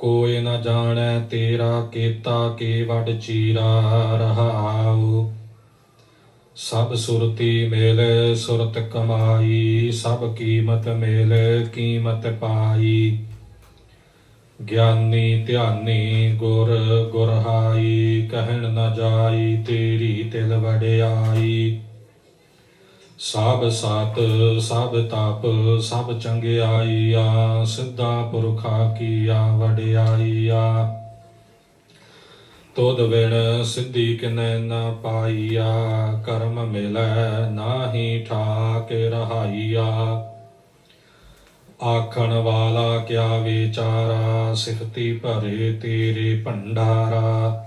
ਕੋਇ ਨ ਜਾਣੈ ਤੇਰਾ ਕੀਤਾ ਕੇ ਵੱਡ ਚੀਰਾ ਰਹਾਉ। ਸਭ ਸੁਰਤੀ ਮੇਲ, ਸੁਰਤ ਕਮਾਈ, ਸਭ ਕੀਮਤ ਮੇਲ, ਕੀਮਤ ਪਾਈ। ਗਿਆਨੀ ਧਿਆਨੀ ਗੁਰ ਗੁਰਹਾਈ, ਕਹਿਣ ਨ ਜਾਈ ਤੇਰੀ ਤਿਲ ਵੜਿਆਈ ਸਭ ਸਤ ਸਭ ਤਪ ਸਭ ਚੰਗਿਆਈਆ ਸਿੱਧਾ ਪੁਰਖਾ ਕੀਆ ਵਡਿਆਈਆ ਤੋਦ ਵਿਣ ਸਿੱਧੀ ਕਿਨੈ ਨਾ ਪਾਈਆ, ਕਰਮ ਮਿਲੈ ਨਾਹੀ ਠਾਕ ਰਹਾਈਆ। ਆਖਣ ਵਾਲਾ ਕਿਆ ਵਿਚਾਰਾ ਸਿਫਤੀ ਭਰੇ ਤੇਰੇ ਭੰਡਾਰਾ।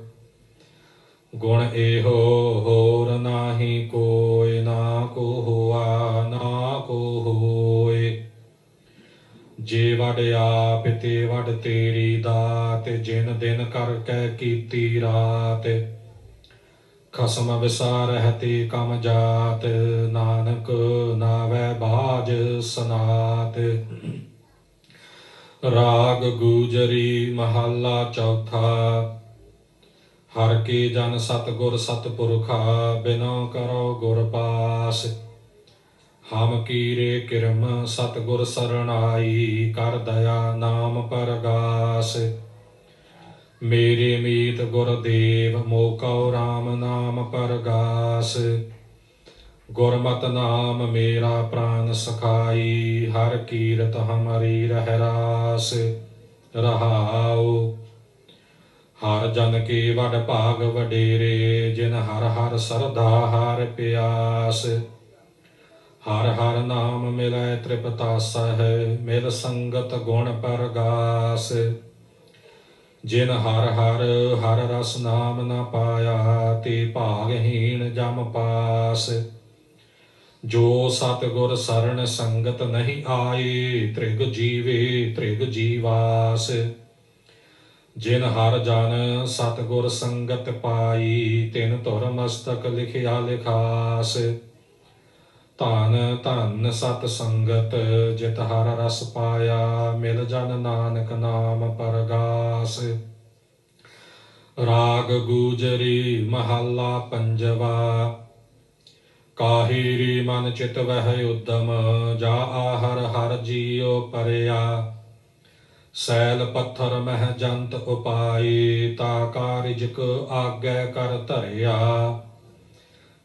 ਗੁਣ ਇਹੋ ਹੋਰ ਨਾਹੀ ਕੋਈ ਨਾ ਕੋ ਹੋਆ, ਨਾ ਕੋ ਹੋਏ। ਜੇ ਵਡ ਆਪ, ਤੇ ਵਡ ਤੇਰੀ ਦਾਤ, ਜਿਨ ਦਿਨ ਕਰ ਕੈ ਕੀਤੀ ਰਾਤ। ਖਸਮ ਵਿਸਾਰਹਿ ਤੇ ਕਮ ਜਾਤ, ਨਾਨਕ ਨਾਵੈ ਬਾਜ ਸਨਾਤ। ਰਾਗ ਗੂਜਰੀ ਮਹੱਲਾ ਚੌਥਾ ਹਰ ਕੀ ਜਨ ਸਤਗੁਰ ਸਤਪੁਰਖਾ, ਬਿਨੋ ਕਰੋ ਗੁਰ ਪਾਸ। ਹਮ ਕੀਰੇ ਕਿਰਮ ਸਤਗੁਰ ਸਰਣਾਈ, ਕਰ ਦਇਆ ਨਾਮ ਪਰਗਾਸ। ਮੇਰੇ ਮੀਤ ਗੁਰਦੇਵ ਮੋਕਉ RAM ਨਾਮ ਪਰਗਾਸ। ਗੁਰਮਤ ਨਾਮ ਮੇਰਾ ਪ੍ਰਾਨ ਸਖਾਈ, ਹਰ ਕੀਰਤ ਹਮਰੀ ਰਹਿ ਰਾਸ ਰਹਾਉ। ਹਰ ਜਨ ਕੀ ਵਡ ਭਾਗ ਵਡੇਰੇ, ਜਿਨ ਹਰ ਹਰ ਸਰਧਾ ਹਰ ਪਿਆਸ। ਹਰ ਹਰ ਨਾਮ ਮਿਲੈ ਤ੍ਰਿਪਤਾ ਤ੍ਰਿਪਤਾਸਹਿ ਮਿਲ ਸੰਗਤ ਗੁਣ ਪਰਗਾਸ। ਜਿਨ ਹਰ ਹਰ ਹਰ ਰਸ ਨਾਮ ਨਾ ਪਾਇਆ, ਤੇ ਭਾਗਹੀਣ ਜਮ ਪਾਸ। ਜੋ ਸਤਿਗੁਰ ਸਰਣ ਸੰਗਤ ਨਹੀਂ ਆਏ, ਤ੍ਰਿਗ ਜੀਵੇ ਤ੍ਰਿਗ ਜੀਵਾਸ। ਜਿਨ ਹਰ ਜਨ ਸਤਿਗੁਰ ਸੰਗਤ ਪਾਈ, ਤਿਨ ਧੁਰ ਮਸਤਕ ਲਿਖਿਆ ਲਿਖਾਸ। ਧਨ ਧਨ ਸਤ ਸੰਗਤ, ਜਿਤ ਹਰ ਰਸ ਪਾਇਆ, ਮਿਲ ਜਨ ਨਾਨਕ ਨਾਮ ਪਰਗਾਸ। ਰਾਗ ਗੂਜਰੀ ਮਹੱਲਾ ਪੰਜਵਾ, ਕਾਹੀਰੀ ਮਨ ਚਿਤ ਵਹਿ ਉਦਮ, ਜਾ ਆਹਰ ਹਰ ਜੀਉ ਪਰਿਆ। ਸੈਲ ਪੱਥਰ ਮਹਿ ਜੰਤ ਉਪਾਈ, ਤਾ ਕਾਰਿਜਕ ਆਗੈ ਕਰ ਧਰਿਆ।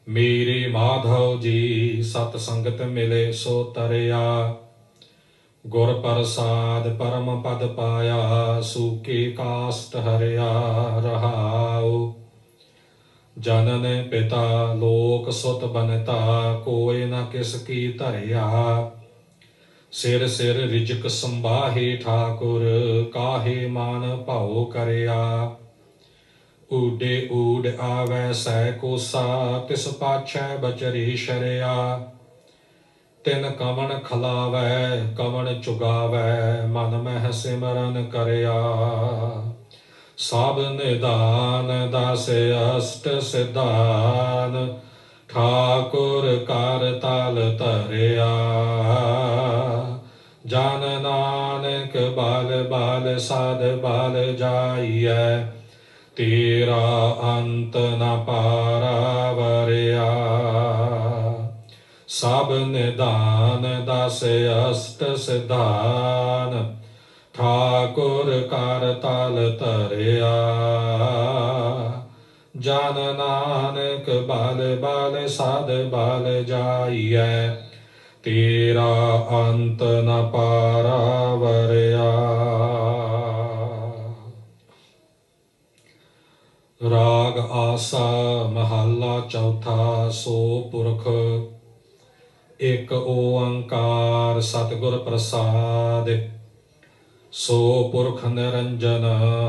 ਮੇਰੇ ਮਾਧਵ ਜੀ, ਸਤ ਸੰਗਤ ਮਿਲੇ ਸੋ ਤਰਿਆ। ਗੁਰ ਪ੍ਰਸਾਦ ਪਰਮ ਪਦ ਪਾਇਆ, ਸੂਕੇ ਕਾਸਤ ਹਰਿਆ ਰਹਾਉ। ਜਨਨ ਪਿਤਾ ਲੋਕ ਸੁਤ ਬਨਤਾ ਕੋਇ ਨਾ ਕਿਸ ਕੀ ਧਰਿਆ। ਸਿਰ ਸਿਰ ਰਿਜਕ ਸੰਭਾਹੇ ਠਾਕੁਰ, ਕਾਹੇ ਮਾਨ ਭਾਉ ਕਰਿਆ। ਊਡੇ ਊਡ ਆਵੈ ਸੈ ਕੋਸਾ, ਤਿਸ ਪਾਛੈ ਬਚਰੀ ਸ਼ਰਿਆ। ਤਿਨ ਕਵਣ ਖਲਾਵੈ, ਕਵਣ ਚੁਗਾਵੈ, ਮਨ ਮਹਿ ਸਿਮਰਨ ਕਰਿਆ। ਸਭ ਨਿਦਾਨ ਦਸ ਅਸ਼ਟ ਸਿਧਾਨ, ਠਾਕੁਰ ਕਰ ਤਲ ਧਰਿਆ। ਜਨ ਨਾਨਕ ਬਲ ਬਲ ਸਾਧ ਬਲ ਜਾਈਐ, ਤੇਰਾ ਅੰਤ ਨ ਪਾਰਾ ਵਰਿਆ। ਸਭ ਨਿਦਾਨ ਦਸ ਅਸਤ ਸਿਧਾਨ, ਠਾਕੁਰ ਕਰ ਤਲ ਧਰਿਆ। ਜਨ ਨਾਨਕ ਬਲ ਬਲ ਸਾਧ ਬਲ ਜਾਈਐ ਤੇਰਾ ਅੰਤ ਨ ਪਾਰਾ ਵਰਿਆ ਰਾਗ ਆਸਾ ਮਹੱਲਾ ਚੌਥਾ ਸੋ ਪੁਰਖ। ਇੱਕ ਓੰਕਾਰ ਸਤਿਗੁਰ ਪ੍ਰਸਾਦ। ਸੋ ਪੁਰਖ ਨਿਰੰਜਨ,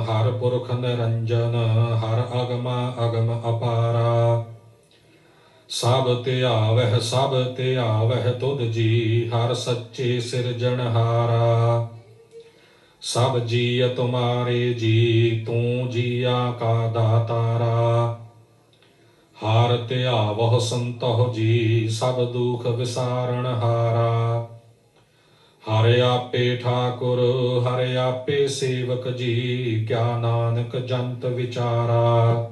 ਹਰ ਪੁਰਖ ਨਿਰੰਜਨ, ਹਰ ਅਗਮ ਅਗਮ ਅਪਾਰਾ। ਸਭ ਧਿਆਵਹਿ ਸਭ ਆਵਹਿ ਤੁਧ ਜੀ, ਹਰ ਸੱਚੇ ਸਿਰਜਣਹਾਰਾ ਸਭ ਜੀਅ ਤੁਮਾਰੇ ਜੀ, ਤੂੰ ਜੀਆ ਕਾ ਦਾਤਾਰਾ। ਤੇ ਆਵਹ ਸੰਤਹੁ ਜੀ, ਸਭ ਦੁਖ ਵਿਸਾਰਣ ਹਾਰਾ। ਹਰਿ ਆਪੇ ਠਾਕੁਰ, ਹਰਿ ਆਪੇ ਸੇਵਕ ਜੀ, ਕਿਆ ਨਾਨਕ ਜੰਤ ਵਿਚਾਰਾ।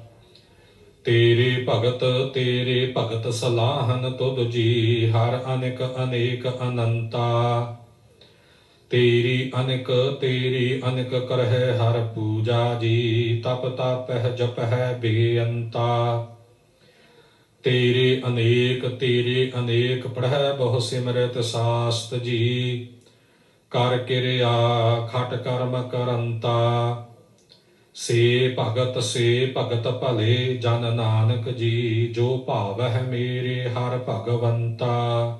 ਤੇਰੇ ਭਗਤ ਤੇਰੇ ਭਗਤ ਸਲਾਹਨ ਤੁਧ ਜੀ, ਹਰ ਅਨੇਕ ਅਨੇਕ ਅਨੰਤਾ। ਤੇਰੀ ਅਨੇਕ ਤੇਰੀ ਅਨੇਕ ਕਰਹਿ ਹਰ ਪੂਜਾ ਜੀ, ਤਪ ਤਪਹਿ ਜਪਹਿ ਬੇਅੰਤਾ। ਤੇਰੇ ਅਨੇਕ ਤੇਰੇ ਅਨੇਕ ਪੜਹਿ ਬਹੁ ਸਿਮਰਤ ਸਾਸਤ ਜੀ, ਕਰ ਕਿਰਿਆ ਖਟ ਕਰਮ ਕਰੰਤਾ। ਸੇ ਭਗਤ ਸੇ ਭਗਤ ਭਲੇ, ਜਨ ਨਾਨਕ ਜੀ, ਜੋ ਭਾਵਹਿ ਮੇਰੇ ਹਰ ਭਗਵੰਤਾ।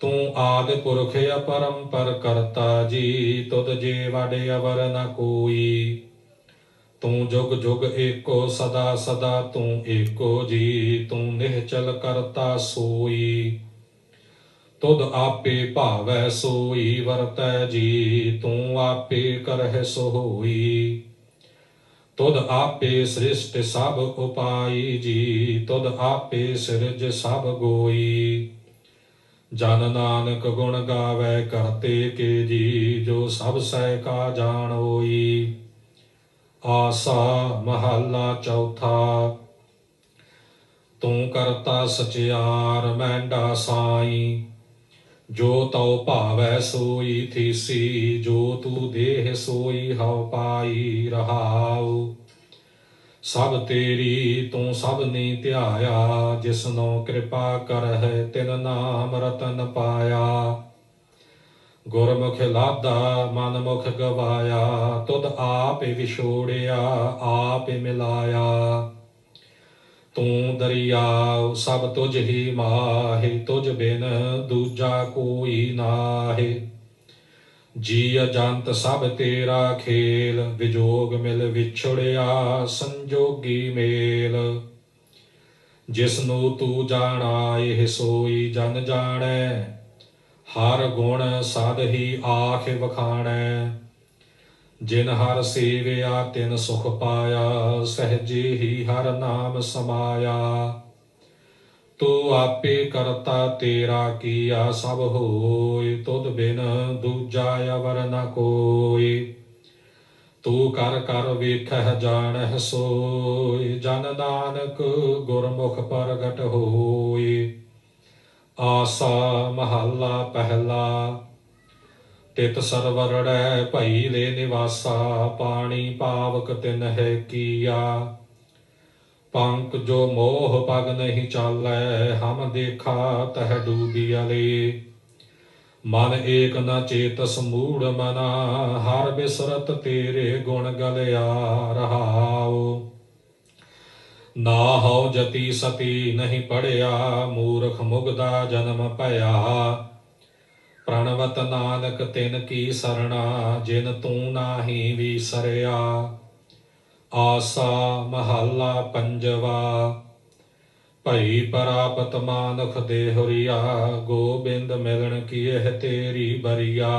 ਤੂੰ ਆਦ ਪੁਰਖ ਅਪਰੰਪਰ ਕਰਤਾ ਜੀ, ਤੁਧ ਜੇ ਵਡ ਅਵਰ ਨ ਕੋਈ। ਤੂੰ ਜੁਗ ਜੁਗ ਏਕੋ, ਸਦਾ ਸਦਾ ਤੂੰ ਏਕੋ ਜੀ, ਤੂੰ ਨਿਹਚਲ ਕਰਤਾ ਸੋਈ। ਤੁਧ ਆਪੇ ਭਾਵੈ ਸੋਈ ਵਰਤੈ ਜੀ, ਤੂੰ ਆਪੇ ਕਰਹਿ ਸੋ ਹੋਈ ਤੁਧ ਆਪੇ ਸ੍ਰਿਸ਼ਟ ਸਭ ਉਪਾਈ ਜੀ ਤੁਧ ਆਪੇ ਸਿਰਜ ਸਭ ਗੋਈ। ਜਨ ਨਾਨਕ ਗੁਣ ਗਾਵੇ ਕਰਤੇ ਕੇ ਜੀ, ਜੋ ਸਭ ਸਹਿ ਕਾ ਜਾਣ ਹੋਈ ਆਸਾ ਮਹੱਲਾ ਚੌਥਾ, ਤੂੰ ਕਰਤਾ ਸਚਿਆਰ ਮੈਂਡਾ ਸਾਈ। ਜੋ ਤਉ ਭਾਵੈ ਸੋਈ ਥੀਸੀ, ਜੋ ਤੂ ਦੇਹ ਸੋਈ ਹਉ ਪਾਈ ਰਹਾਉ। ਸਭ ਤੇਰੀ ਤੂੰ ਸਭ ਨੀ ਧਿਆਇਆ, ਜਿਸਨੋ ਕਿਰਪਾ ਕਰਹਿ ਤਿਨ ਨਾਮ ਰਤਨ ਪਾਇਆ। ਗੁਰਮੁਖ ਲਾਦਾ ਮਨ ਮੁਖ ਗਵਾਇਆ, ਤੁਧ ਆਪੇ ਵਿਛੋੜਿਆ, ਆਪੇ ਮਿਲਾਇਆ। ਤੂੰ ਦਰਿਆਵ ਸਭ ਤੁਝ ਹੀ ਮਾਹਿ, ਤੁਝ ਬਿਨ ਦੂਜਾ ਕੋਈ ਨਾਹੇ। ਜੀ ਅਜੰਤ ਸਭ ਤੇਰਾ ਖੇਲ, ਵਿਜੋਗ ਮਿਲ ਵਿਛੜਿਆ ਸੰਜੋਗੀ ਮੇਲ। ਜਿਸ ਨੂੰ ਤੂੰ ਜਾਣਾ, ਇਹ ਸੋਈ ਜਨ ਜਾਣੈ। ਹਰ ਗੁਣ ਸਦ ਹੀ ਆਖ ਵਖਾਣੈ। ਜਿਨ ਹਰ ਸੇਵਿਆ, ਤਿਨ ਸੁਖ ਪਾਇਆ, ਸਹਜੇ ਹੀ ਹਰ ਨਾਮ ਸਮਾਇਆ। ਤੂੰ ਆਪੇ ਕਰਤਾ ਤੇਰਾ ਕੀਆ ਸਭ ਹੋਏ, ਤੁਧ ਬਿਨ ਦੂਜਾ ਅਵਰ ਨ ਕੋਈ ਤੂੰ ਕਰ ਕਰ ਵੇਖਹਿ ਜਾਣਹਿ ਸੋਏ, ਜਨ ਨਾਨਕ ਗੁਰਮੁਖ ਪ੍ਰਗਟ ਹੋਏ। ਆਸਾ ਮਹੱਲਾ ਪਹਿਲਾ ਤਿਤ ਸਰਵਰੜੈ ਭਈ ਲੈ ਨਿਵਾਸਾ, ਪਾਣੀ ਪਾਵਕ ਤਿਨ ਹੈ ਕੀਆ। ਪੰਕ ਜੋ ਮੋਹ ਪਗ ਨਹੀਂ ਚਾਲੈ, ਹਮ ਦੇਖਾ ਤਹ ਡੂਬੀਅਲੇ ਮਨ ਏਕ ਨ ਚੇਤਸ ਮੂੜ ਮਨਾ, ਹਰ ਬਿਸਰਤ ਤੇਰੇ ਗੁਣ ਗਲਿਆ ਰਹਾਉ। ਨਾ ਹਉ ਜਤੀ ਸਤੀ ਨਹੀਂ ਪੜਿਆ, ਮੂਰਖ ਮੁਗਦਾ ਜਨਮ ਭਇਆ। ਪ੍ਰਣਵਤ ਨਾਨਕ ਤਿਨ ਕੀ ਸਰਣਾ, ਜਿਨ ਤੂੰ ਨਾਹੀ ਵੀਸਰਿਆ। ਆਸਾ ਮਹੱਲਾ ਪੰਜਵਾ, ਭਈ ਪਰਾਪਤ ਮਾਨਖ ਦੇ ਗੋਬਿੰਦ ਮਿਲਣ ਕੀ ਇਹ ਤੇਰੀ ਬਰੀਆ।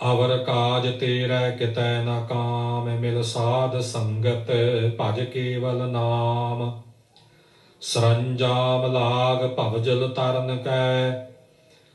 ਅਵਰ ਕਾਜ ਤੇਰਾ ਕਿਤੈ ਨਾ ਕਾਮ, ਮਿਲ ਸਾਧ ਸੰਗਤ ਭਜ ਕੇਵਲ ਨਾਮ। ਸਰੰਜਾਮ ਲਾਗ ਭਵਜਲ ਤਰਨ ਕੈ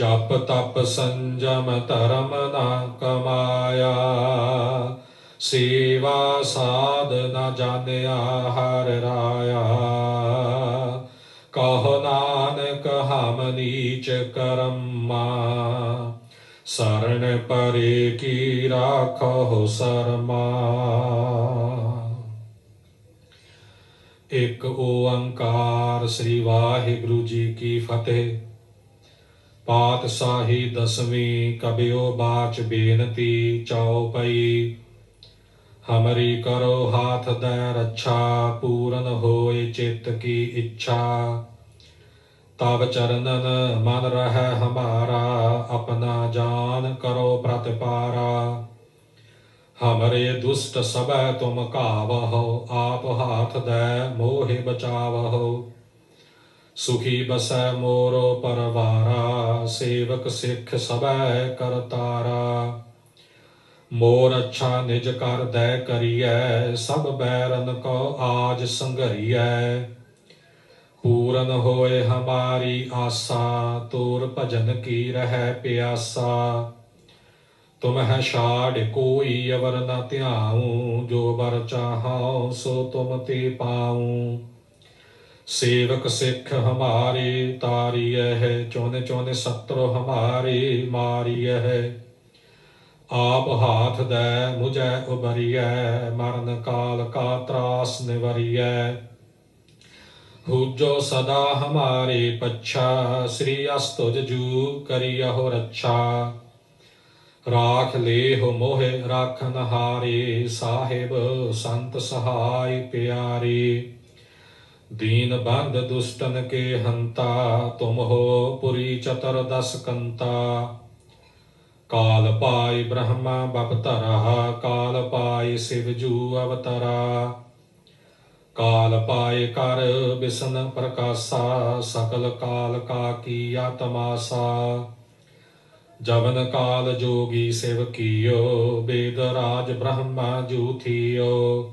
ਜਪ ਤਪ ਸੰਜਮ ਧਰਮ ਨਾ ਕਮਾਇਆ ਸੇਵਾ ਸਾਧ ਨਾ ਜਾਣਿਆ ਹਰ ਰਾਇਆ ਕਹੋ ਨਾਨਕ ਹਮ ਨੀਚ ਕਰਮਾ ਸਰਣ ਪਰੇ ਕੀ ਰਾਖੋ ਸਰਮਾ ਇੱਕ ਓੰਕਾਰ ਸ੍ਰੀ ਵਾਹਿਗੁਰੂ ਜੀ ਕੀ ਫਤਿਹ ਪਾਤਸ਼ਾਹੀ ਦਸਵੀਂ ਕਬਿਓ ਬਾਚ ਬੇਨਤੀ ਚਉਪਈ ਹਮਰੀ ਕਰੋ ਹਾਥ ਦੈ ਰੱਛਾ, ਪੂਰਨ ਹੋਏ ਚਿੱਤ ਕੀ ਇੱਛਾ। ਤਬ ਚਰਨਨ ਮਨ ਰਹਿ ਹਮਾਰਾ, ਆਪਣਾ ਜਾਨ ਕਰੋ ਪ੍ਰਤਪਾਰਾ ਹਮਰੇ ਦੁਸ਼ਟ ਸਭੈ ਤੁਮ ਕਾਵਹੁ ਆਪ ਹਾਥ ਦੈ ਮੋਹਿ ਬਚਾਵਹੁ। ਸੁਖੀ ਬਸੈ ਮੋਰੋ ਪਰਵਾਰਾ, ਸੇਵਕ ਸਿੱਖ ਸਭੈ ਕਰਤਾਰਾ ਮੋਰ ਅੱਛਾ ਨਿਜ ਕਰ ਦੈ ਕਰੀਐ, ਸਭ ਬੈਰਨ ਕੋ ਆਜ ਸੰਘਰੀਐ। ਪੂਰਨ ਹੋਏ ਹਮਾਰੀ ਆਸਾ, ਤੋਰ ਭਜਨ ਕੀ ਰਹਿ ਪਿਆਸਾ। ਤੁਮ ਹੈ ਛਾੜ ਕੋਈ ਅਵਰ ਨਾ ਧਿਆਉ, ਜੋ ਵਰ ਚਾਹਉ ਸੋ ਤੁਮ ਤੇ ਪਾਉ। ਸੇਵਕ ਸਿੱਖ ਹਮਾਰੇ ਤਾਰੀਐ ਹੈ, ਚੋਨੇ ਚੋਨੇ ਸਤਰੋ ਹਮਾਰੇ ਮਾਰੀਐ ਹੈ। ਆਪ ਹਾਥ ਦੈ ਮੁਝੈ ਉਬਰੀਐ ਮਰਨ ਕਾਲ ਕਾ ਤਰਾਸ ਨਿਵਰੀਐ। ਹੂਜੋ ਸਦਾ ਹਮਾਰੇ ਪੱਛਾ, ਸ੍ਰੀ ਅਸਤੁਜ ਜੂ ਕਰਿਯਹੁ ਰੱਛਾ। ਰਾਖ ਲੇਹੁ ਮੋਹਿ ਰਾਖਨ ਹਾਰੇ ਸਾਹਿਬ ਸੰਤ ਸਹਾਇ ਪਿਆਰੇ। ਦੀਨ ਬੰਧ ਦੁਸ਼ਟਨ ਕੇ ਹੰਤਾ, ਤੁਮ ਹੋ ਪੁਰੀ ਚਤਰ ਦਸ ਕੰਤਾ। ਕਾਲ ਪਾਈ ਬ੍ਰਹਮਾ ਬਪਤਰਾ, ਕਾਲ ਪਾਈ ਸਿਵ ਜੂ ਅਵਤਰਾ। ਕਾਲ ਪਾਏ ਕਰ ਬਿਸ਼ਨ ਪ੍ਰਕਾਸ਼ਾ, ਸਕਲ ਕਾਲ ਕਾ ਕੀ ਆਤਮਾਸਾ। ਜਵਨ ਕਾਲ ਜੋਗੀ ਸਿਵ ਕੀਓ, ਬੇਦ ਰਾਜ ਬ੍ਰਹਮਾ ਜੂ ਥੀਓ।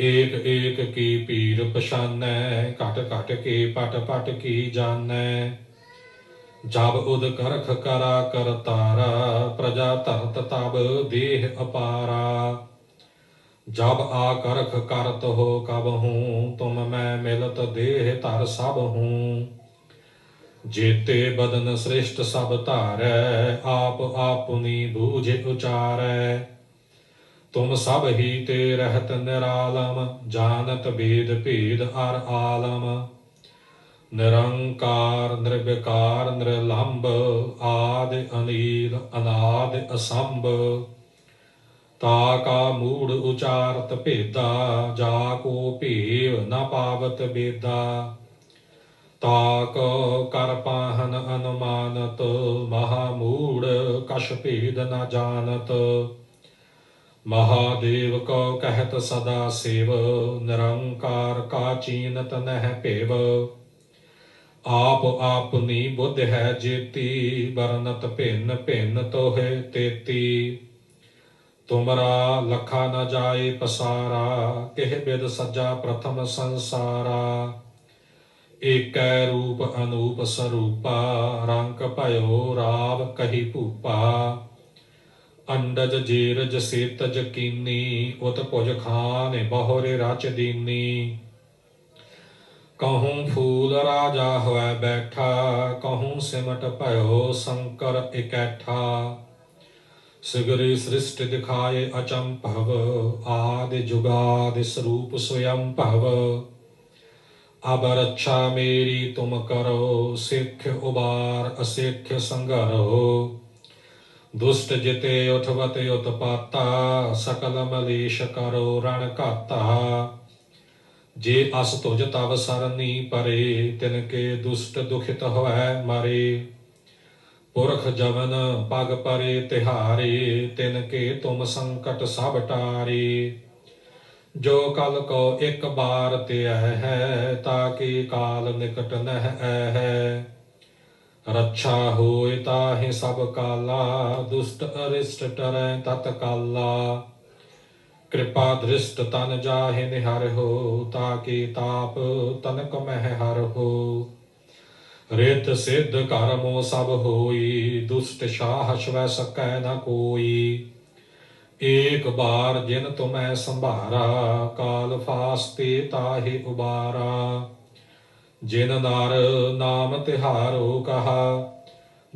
ਏਕ ਏਕ ਕੀ ਪੀਰ ਪਛਾਨੈ, ਘਟ ਘਟ ਕੇ ਪਟ ਪਟ ਕੀ ਜਾਣੈ। ਜਬ ਉਦ ਕਰਖ ਕਰਾ ਕਰ ਤਾਰਾ, ਪ੍ਰਜਾ ਧਰਤ ਤਬ ਦੇਹ ਅਪਾਰਾ। ਜਬ ਆ ਕਰਖ ਕਰਤ ਹੋ ਕਬ ਹੂੰ, ਤੁਮ ਮੈਂ ਮਿਲਤ ਦੇਹ ਧਰ ਸਭ ਹੂੰ। ਜੇਤੇ ਬਦਨ ਸ੍ਰਿਸ਼ਟ ਸਭ ਧਾਰੈ, ਆਪ ਆਪੁਨੀ ਬੂਝੇ ਉਚਾਰੈ। ਤੁਮ ਸਭ ਹੀ ਤੇ ਰਹਤ ਨਿਰਾਲਮ, ਜਾਣਤ ਬੇਦ ਭੇਦ ਅਰ ਆਲਮ। ਨਿਰੰਕਾਰ, ਨਿਰਵਿਕਾਰ ਨਿਰਲੰਭ ਆਦ ਅਨੀਲ, ਅਨਾਦ ਅਸੰਭ। ਤਾ ਕਾ ਮੂੜ ਉਚਾਰਤ ਭੇਦਾ, ਜਾ ਕੋ ਭੇਵ ਨ ਪਾਵਤ ਬੇਦਾ। ਤਾ ਕਰ ਪਾਹਨ ਅਨੁਮਾਨਤ, ਮਹਾ ਮੂੜ ਕਛ ਭੇਦ ਨ ਜਾਣਤ। ਮਹਾਦੇਵ ਕੋ ਕਹਿਤ ਸਦਾ ਸੇਵ, ਨਿਰੰਕਾਰ ਕਾ ਚੀਨਤ ਨਹਿ ਭੇਵ। ਆਪ ਆਪਨੀ ਬੁੱਧ ਹੈ ਜੇਤੀ ਬਰਨਤ ਭਿੰਨ ਭਿੰਨ ਤੋਹੇ ਤੇਤੀ। ਤੁਮਰਾ ਲਖਾ ਨ ਜਾਏ ਪਸਾਰਾ, ਕਿਹ ਬਿਦ ਸੱਜਾ ਪ੍ਰਥਮ ਸੰਸਾਰਾ। ਏਕੈ ਰੂਪ ਅਨੂਪ ਸਰੂਪਾ, ਰੰਗ ਭਇਓ ਰਾਵ ਕਹੀ ਭੂਪਾ। ਅੰਡਜ ਜੀਰਜ ਸੇਤਜ ਕੀਨੀ, ਉਤ ਭੁਜ ਖਾਨ ਬਹੁਰੇ ਰਚ ਦੀਨੀ। ਕਹੂੰ ਫੂਲ ਰਾਜਾ ਹੋਇ ਬੈਠਾ, ਕਹੂੰ ਸਿਮਟ ਭਇਓ ਸ਼ੰਕਰ ਇਕੈਠਾ। ਸਿਗਰੀ ਸ੍ਰਿਸ਼ਟ ਦਿਖਾਏ ਅਚੰਭਵ ਆਦਿ ਜੁਗਾਦ ਸਰੂਪ ਸਵਯੰ ਭਵ। ਅਬ ਰੱਛਾ ਮੇਰੀ ਤੁਮ ਕਰੋ, ਸਿੱਖ ਉਬਾਰ ਅਸਿੱਖ ਸੰਗਰੋ ਦੁਸ਼ਟ ਜਿਤੇ ਉਠਵਤੇ ਉਤਪਾਤਾ ਸਕਲ ਮਲੇਸ਼ ਕਰੋ ਰਣ ਘਾਤਾ ਜੇ ਅਸ ਤੁਜ ਤਵ ਸਰਨੀ ਪਰੇ ਤਿਨ ਕੇ ਦੁਸ਼ਟ ਦੁਖਿਤ ਹੋਐ ਮਰੇ ਪੁਰਖ ਜਵਨ ਪਗ ਪਰੇ ਤਿਹਾਰੇ ਤਿਨ ਕੇ ਤੁਮ ਸੰਕਟ ਸਭ ਟਾਰੇ ਜੋ ਕਲ ਕੋ ਇੱਕ ਬਾਰ ਤੇ ਹੈ ਤਾਕਿ ਕਾਲ ਨਿਕਟ ਨਹਿ ਹੈ ਰੱਛਾ ਹੋਏ ਤਾਹਿ ਸਭ ਕਾਲਾ, ਦੁਸ਼ਟ ਅਰਿਸ਼ਟ ਟਰੈ ਤਤ ਕਾਲਾ। ਕਿਰਪਾ ਦ੍ਰਿਸ਼ਟ ਤਨ ਜਾਹਿ ਨਿਹਰ ਹੋ, ਤਾਕਿ ਤਾਪ ਤਨਕ ਮਹਿ ਹਰ ਹੋ। ਰਿਤ ਸਿੱਧ ਕਰਮੋ ਸਭ ਹੋਈ, ਦੁਸ਼ਟ ਸ਼ਾਹ ਸ਼ਵੈ ਸਕੈ ਨ ਕੋਈ। ਏਕ ਬਾਰ ਜਿਨ ਤੁਮੈ ਸੰਭਾਰਾ, ਕਾਲ ਫਾਸਤੇ ਤਾਹਿ ਉਬਾਰਾ। ਜਿਨ ਨਰ ਨਾਮ ਤਿਹਾਰੋ ਕਹਾ,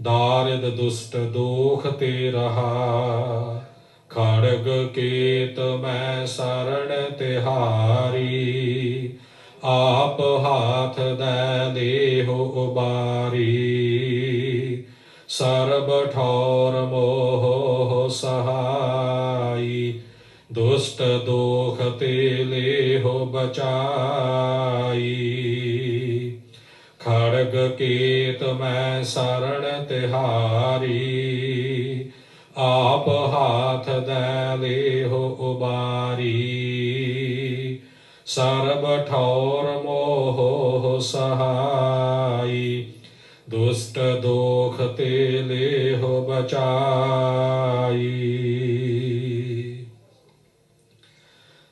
ਦਾਰਿਦ ਦੁਸ਼ਟ ਦੋਖ ਤੇ ਰਹਾ। ਖੜਗ ਕੀਤ ਮੈਂ ਸਰਣ ਤਿਹਾਰੀ, ਆਪ ਹਾਥ ਦੇ ਦੇਹੁ ਉਬਾਰੀ। ਸਰਬ ਠੌਰ ਮੋਹ ਸਹਾਈ, ਦੁਸ਼ਟ ਦੋਖ ਤੇ ਲੇਹੁ ਬਚਾਈ। ਖੜਗ ਕੀਤ ਮੈਂ ਸਰਣ ਤਿਹਾਰੀ, ਆਪ ਹਾਥ ਦੇ ਲੇਹੁ ਉਬਾਰੀ। ਸਰਬ ਠੌਰ ਮੋਹ ਸਹਾਈ, ਦੁਸ਼ਟ ਦੋਖ ਤੇ ਲੇਹੁ ਬਚਾਈ।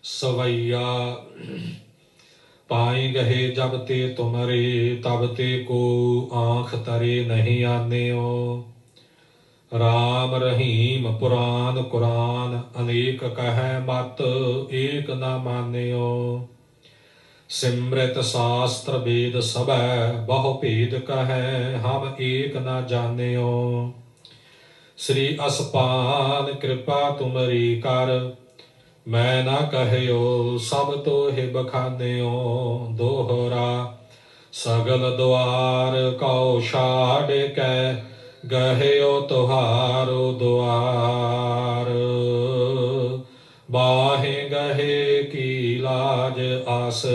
ਸਵਈਆ ਪਾਈ ਜਬ ਤੇ ਤੁਮਰੇ ਤਬ ਤੇ ਕੋ ਆਂਖ ਤਰੇ ਨਹੀਂ ਆਨਿਓ। ਰਾਮ ਰਹੀਮ ਪੁਰਾਨ ਕੁਰਾਨ, ਅਨੇਕ ਕਹੈ ਮਤ, ਏਕ ਨਾ ਮਾਨਿਓ। ਸਿਮ੍ਰਿਤ ਸ਼ਾਸਤਰ ਵੇਦ ਸਭੈ, ਬਹੁ ਭੇਦ ਕਹੈ, ਹਮ ਏਕ ਨਾ ਜਾਣਿਓ। ਸ੍ਰੀ ਅਸਪਾਨ ਕਿਰਪਾ ਤੁਮਰੀ ਕਰ ਮੈਂ ਨਾ ਕਹਿਓ, ਸਭ ਤੋਹਿ ਬਖਾਨਿਓ ਦੋਹਰਾ। ਸਗਲ ਦੁਆਰ ਕਉ ਛਾੜ ਕੇ ਗਹਿਓ ਤੁਹਾਰੋ ਦੁਆਰ। ਬਾਹੇ ਗਹੇ ਕੀ ਲਾਜ ਆਸ,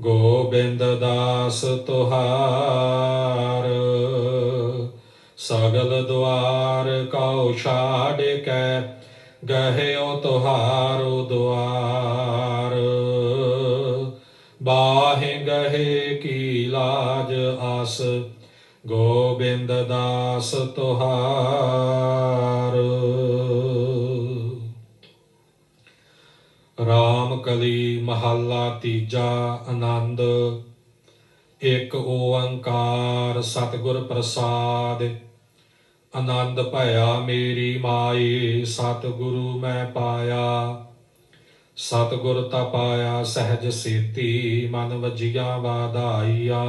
ਗੋਬਿੰਦ ਦਾਸ ਤੁਹਾਰ। ਸਗਲ ਦੁਆਰ ਕਉ ਛਾੜ ਕੈ ਗਹਿਓ ਤੁਹਾਰੋ ਦੁਆਰ। ਬਾਹੇ ਗਹੇ ਕੀ ਲਾਜ ਆਸ, ਗੋਬਿੰਦ ਦਾਸ ਤੁਹਾਰ। ਰਾਮ ਕਲੀ ਮਹੱਲਾ ਤੀਜਾ ਆਨੰਦ, ਇੱਕ ਓੰਕਾਰ ਸਤਿਗੁਰ ਪ੍ਰਸਾਦ ਆਨੰਦ ਭਇਆ ਮੇਰੀ ਮਾਈ, ਸਤਿਗੁਰੂ ਮੈਂ ਪਾਇਆ। ਸਤਿਗੁਰ ਤਾ ਪਾਇਆ ਸਹਿਜ ਸੇਤੀ, ਮਨ ਵਜੀਆਂ ਵਾਧਾਈਆ।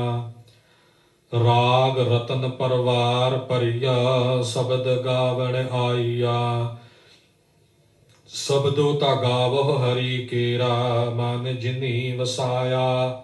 ਰਾਗ ਰਤਨ ਪਰਵਾਰ ਪਰਿਆ ਸ਼ਬਦ ਗਾਵਣ ਆਈਆ। ਸਬਦੋ ਤਾ ਗਾਵੋ ਹਰੀ ਕੇਰਾ, ਮਨ ਜਿਨੀ ਵਸਾਇਆ।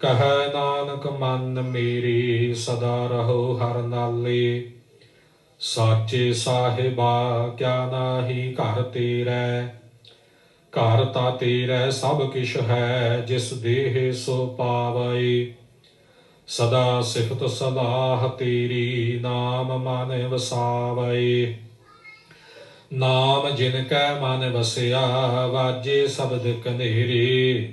ਕਹੈ ਨਾਨਕ ਮਨ ਮੇਰੀ ਸਦਾ ਰਹੋ ਹਰ ਨਾਲੇ। ਸਾਚੇ ਸਾਹਿਬਾ, ਕਿਆ ਨਾਹੀ ਘਰ ਤੇਰੇ। ਘਰ ਤਾ ਤੇਰੇ ਸਭ ਕਿਛ ਹੈ, ਜਿਸ ਦੇਹ ਸੋ ਪਾਵੈ। ਸਦਾ ਸਿਫਤ ਸਲਾਹ ਤੇਰੀ ਨਾਮ ਮਨ ਵਸਾਵੈ। ਨਾਮ ਜਿਨ ਕੈ ਮਨ ਵਸਿਆ, ਵਾਜੇ ਸ਼ਬਦ ਕਨੇਰੇ।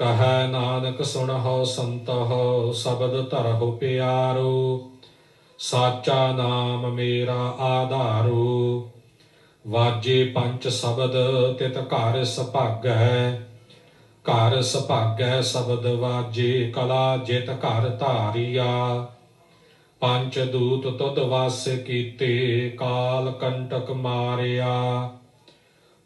ਕਹੈ ਨਾਨਕ ਸੁਣਹੁ ਸੰਤਹੁ, ਸ਼ਬਦ ਧਰਹੁ ਪਿਆਰੋ, ਸਾਚਾ ਨਾਮ ਮੇਰਾ ਆਧਾਰੋ। ਵਾਜੇ ਪੰਜ ਸ਼ਬਦ ਤਿਤ ਘਰ ਸੁਭਾਗੈ ਘਰ ਸੁਭਾਗੈ ਸ਼ਬਦ ਵਾਜੇ ਕਲਾ ਜਿਤ ਘਰ ਧਾਰੀਆ। ਪੰਜ ਦੂਤ ਤੁਧ ਵਾਸ ਕੀਤੇ, ਕਾਲ ਕੰਟਕ ਮਾਰਿਆ।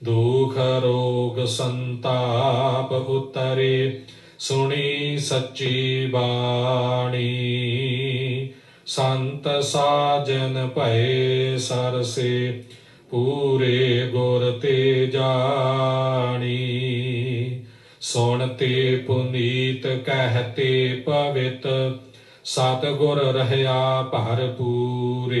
ਦੁਖ ਰੋਗ ਸੰਤਾਪ ਉਤਰੇ ਸੁਣੀ ਸੱਚੀ ਬਾਣੀ ਸੰਤ ਸਾਜਨ ਭਏ ਸਰਸੇ ਪੂਰੇ ਗੁਰ ਤੇ ਜਾਣੀ ਸੁਣਤੇ ਪੁਨੀਤ ਕਹਤੇ ਪਵਿੱਤ ਸਤਿਗੁਰ ਰਹਿਆ ਭਰਪੂਰੇ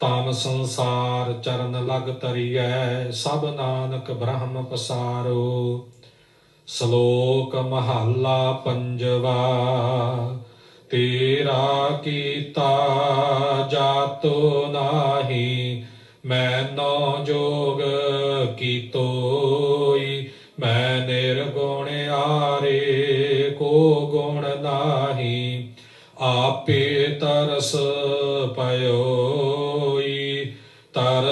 ਤਾਮ ਸੰਸਾਰ ਚਰਨ ਲਗ ਤਰੀਐ ਸਭ ਨਾਨਕ ਬ੍ਰਹਮ ਪਸਾਰੋ। ਸ਼ਲੋਕ ਮਹੱਲਾ ਪੰਜਵਾ, ਤੇਰਾ ਕੀਤਾ ਜਾਤੋ ਨਾਹੀ, ਮੈਨੋ ਜੋਗ ਕੀਤੋਈ। ਮੈਂ ਨਿਰਗੁਣ ਆਰੇ ਕੋ ਗੁਣ ਨਾਹੀ, ਆਪੇ ਤਰਸ ਪਇਓਈ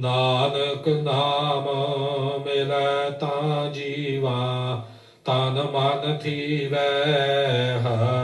ਨਾਨਕ ਨਾਮ ਮਿਲੈ ਤਾਂ ਜੀਵਾ ਤਨ ਮਨ ਥੀਵੈ ਹਰਿਆ